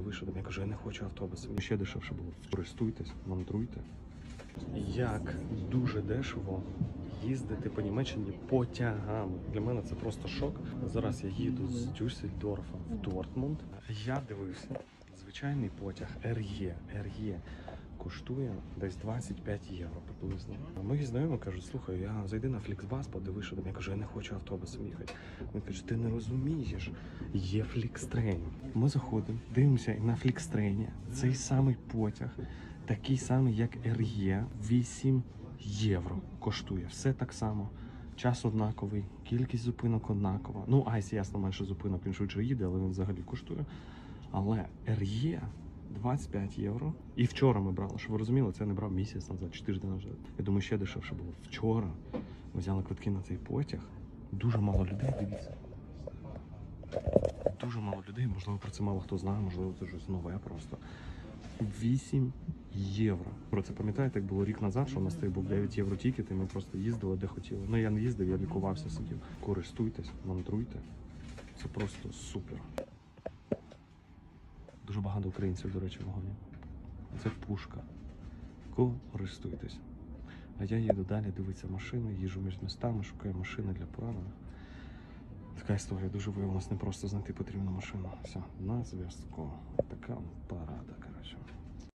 подивись, що там. Я кажу, я не хочу автобуси. Ще дешевше було. Користуйтесь, мандруйте. Як дуже дешево їздити по Німеччині потягами. Для мене це просто шок. Зараз я їду з Дюссельдорфа в Дортмунд. Я дивився звичайний потяг РЄ. РЄ коштує десь 25 євро приблизно. Мої знайомі кажуть, слухай, я зайди на Фліксбас, подивись, що там. Я кажу, я не хочу автобусом їхати. Він каже, ти не розумієш, є Флікстрейн. Ми заходимо, дивимося на Флікстрейні цей самий потяг, такий самий, як РЄ, 8 євро коштує. Все так само. Час однаковий, кількість зупинок однакова. Ну, Айс, ясно, менше зупинок, він швидше їде, але він взагалі коштує. Але РЄ 25 євро. І вчора ми брали, щоб ви розуміли, це я не брав місяць назад чи тиждень назад. Я думаю, ще дешевше було. Вчора ми взяли квитки на цей потяг. Дуже мало людей, дивіться. Дуже мало людей, можливо, про це мало хто знає, можливо, це щось нове просто. 8 євро. Про це пам'ятаєте, як було рік назад, що у нас був 9 євро тікет, і ми просто їздили де хотіли. Ну я не їздив, я лікувався, сидів. Користуйтесь, мандруйте. Це просто супер. Дуже багато українців, до речі, в вагоні. Це пушка. Користуйтесь. А я їду далі, дивитися машини, їжу між містами, шукаю машини для поранених. Така історія дуже виявилась не просто знайти потрібну машину. Все, на зв'язку. Така парада, коротше.